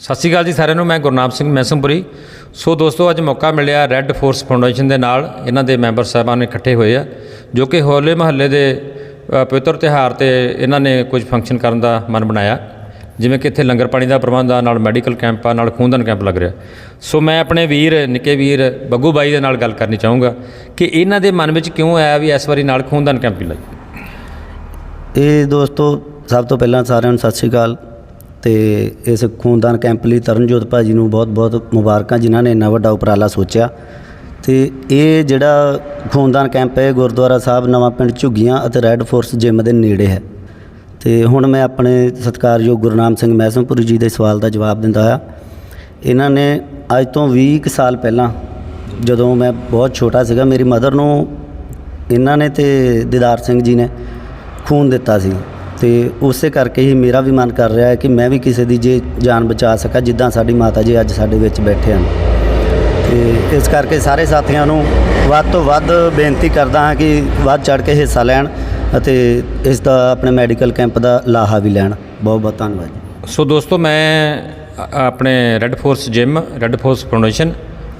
ਸਤਿ ਸ਼੍ਰੀ ਅਕਾਲ ਜੀ ਸਾਰਿਆਂ ਨੂੰ, ਮੈਂ ਗੁਰਨਾਮ ਸਿੰਘ ਮੈਸਮਪੁਰੀ। ਸੋ ਦੋਸਤੋ, ਅੱਜ ਮੌਕਾ ਮਿਲਿਆ ਰੈੱਡ ਫੋਰਸ ਫਾਊਂਡੇਸ਼ਨ ਦੇ ਨਾਲ, ਇਹਨਾਂ ਦੇ ਮੈਂਬਰ ਸਾਹਿਬਾਨ ਇਕੱਠੇ ਹੋਏ ਆ, ਜੋ ਕਿ ਹੋਲੇ ਮਹੱਲੇ ਦੇ ਪਵਿੱਤਰ ਤਿਉਹਾਰ ਤੇ ਇਹਨਾਂ ਨੇ ਕੁਝ ਫੰਕਸ਼ਨ ਕਰਨ ਦਾ ਮਨ ਬਣਾਇਆ। ਜਿਵੇਂ ਕਿ ਇੱਥੇ ਲੰਗਰ ਪਾਣੀ ਦਾ ਪ੍ਰਬੰਧ ਆ, ਨਾਲ ਮੈਡੀਕਲ ਕੈਂਪ ਆ, ਨਾਲ ਖੂਨਦਾਨ ਕੈਂਪ ਲੱਗ ਰਿਹਾ। ਸੋ ਮੈਂ ਆਪਣੇ ਵੀਰ, ਨਿੱਕੇ ਵੀਰ ਬੱਗੂ ਬਾਈ ਦੇ ਨਾਲ ਗੱਲ ਕਰਨੀ ਚਾਹੂੰਗਾ ਕਿ ਇਹਨਾਂ ਦੇ ਮਨ ਵਿੱਚ ਕਿਉਂ ਆਇਆ ਵੀ ਇਸ ਵਾਰੀ ਨਾਲ ਖੂਨਦਾਨ ਕੈਂਪ ਹੀ ਲਾਈ ਇਹ ਦੋਸਤੋ, ਸਭ ਤੋਂ ਪਹਿਲਾਂ ਸਾਰਿਆਂ ਨੂੰ ਸਤਿ ਸ਼੍ਰੀ ਅਕਾਲ। ਤੇ ਇਸ ਖੂਨਦਾਨ ਕੈਂਪ ਲਈ ਤਰਨਜੋਤ ਭਾਜੀ ਨੂੰ ਬਹੁਤ-ਬਹੁਤ ਮੁਬਾਰਕਾਂ, ਜਿਨ੍ਹਾਂ ਨੇ ਇੰਨਾ ਵੱਡਾ ਉਪਰਾਲਾ ਸੋਚਿਆ। ਤੇ ਇਹ ਜਿਹੜਾ ਖੂਨਦਾਨ ਕੈਂਪ ਹੈ, ਇਹ ਗੁਰਦੁਆਰਾ ਸਾਹਿਬ ਨਵਾਂ ਪਿੰਡ ਝੁੱਗੀਆਂ ਅਤੇ ਰੈੱਡ ਫੋਰਸ ਜਿਮ ਦੇ ਨੇੜੇ ਹੈ। ਤੇ ਹੁਣ ਮੈਂ ਆਪਣੇ ਸਤਿਕਾਰਯੋਗ ਗੁਰਨਾਮ ਸਿੰਘ ਮੈਸਮਪੁਰੀ ਜੀ ਦੇ ਸਵਾਲ ਦਾ ਜਵਾਬ ਦਿੰਦਾ ਹੋਇਆ ਇਹਨਾਂ ਨੇ ਅੱਜ ਤੋਂ 20 ਕੁ ਸਾਲ ਪਹਿਲਾਂ ਜਦੋਂ ਮੈਂ ਬਹੁਤ ਛੋਟਾ ਸੀਗਾ, ਮੇਰੀ ਮਦਰ ਨੂੰ ਇਹਨਾਂ ਨੇ ਤੇ ਦਿਦਾਰ ਸਿੰਘ ਜੀ ਨੇ ਖੂਨ ਦਿੱਤਾ ਸੀ। ਤੇ ਉਸੇ ਕਰਕੇ ਹੀ ਮੇਰਾ ਵੀ ਮਨ ਕਰ ਰਿਹਾ ਹੈ ਕਿ ਮੈਂ ਵੀ ਕਿਸੇ ਦੀ ਜੇ ਜਾਨ ਬਚਾ ਸਕਾਂ, ਜਿੱਦਾਂ ਸਾਡੀ ਮਾਤਾ ਜੀ ਅੱਜ ਸਾਡੇ ਵਿੱਚ ਬੈਠੇ ਹਨ। ਤੇ ਇਸ ਕਰਕੇ ਸਾਰੇ ਸਾਥੀਆਂ ਨੂੰ ਵੱਧ ਤੋਂ ਵੱਧ ਬੇਨਤੀ ਕਰਦਾ ਹਾਂ ਕਿ ਵੱਧ ਚੜ ਕੇ ਹਿੱਸਾ ਲੈਣ ਅਤੇ ਇਸ ਦਾ ਆਪਣੇ ਮੈਡੀਕਲ ਕੈਂਪ ਦਾ ਲਾਹਾ ਵੀ ਲੈਣ। ਬਹੁਤ ਬਹੁਤ ਧੰਨਵਾਦ ਜੀ। ਸੋ ਦੋਸਤੋ, ਮੈਂ ਆਪਣੇ red force gym, red force foundation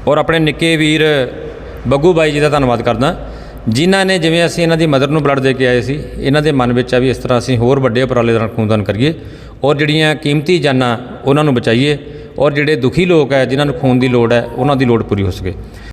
ਔਰ ਆਪਣੇ ਨਿੱਕੇ ਵੀਰ ਬੱਗੂ ਬਾਈ ਜੀ ਦਾ ਧੰਨਵਾਦ ਕਰਦਾ। ਜਿਨ੍ਹਾਂ ਨੇ ਜਿਵੇਂ ਅਸੀਂ ਇਹਨਾਂ ਦੀ ਮਦਰ ਨੂੰ ਬਲੱਡ ਦੇ ਕੇ ਆਏ ਸੀ, ਇਹਨਾਂ ਦੇ ਮਨ ਵਿੱਚ ਆ ਵੀ ਇਸ ਤਰ੍ਹਾਂ ਅਸੀਂ ਹੋਰ ਵੱਡੇ ਉਪਰਾਲੇ ਨਾਲ ਖੂਨਦਾਨ ਕਰੀਏ ਔਰ ਜਿਹੜੀਆਂ ਕੀਮਤੀ ਜਾਨਾਂ ਉਹਨਾਂ ਨੂੰ ਬਚਾਈਏ ਔਰ ਜਿਹੜੇ ਦੁਖੀ ਲੋਕ ਹੈ ਜਿਨ੍ਹਾਂ ਨੂੰ ਖੂਨ ਦੀ ਲੋੜ ਹੈ, ਉਹਨਾਂ ਦੀ ਲੋੜ ਪੂਰੀ ਹੋ ਸਕੇ।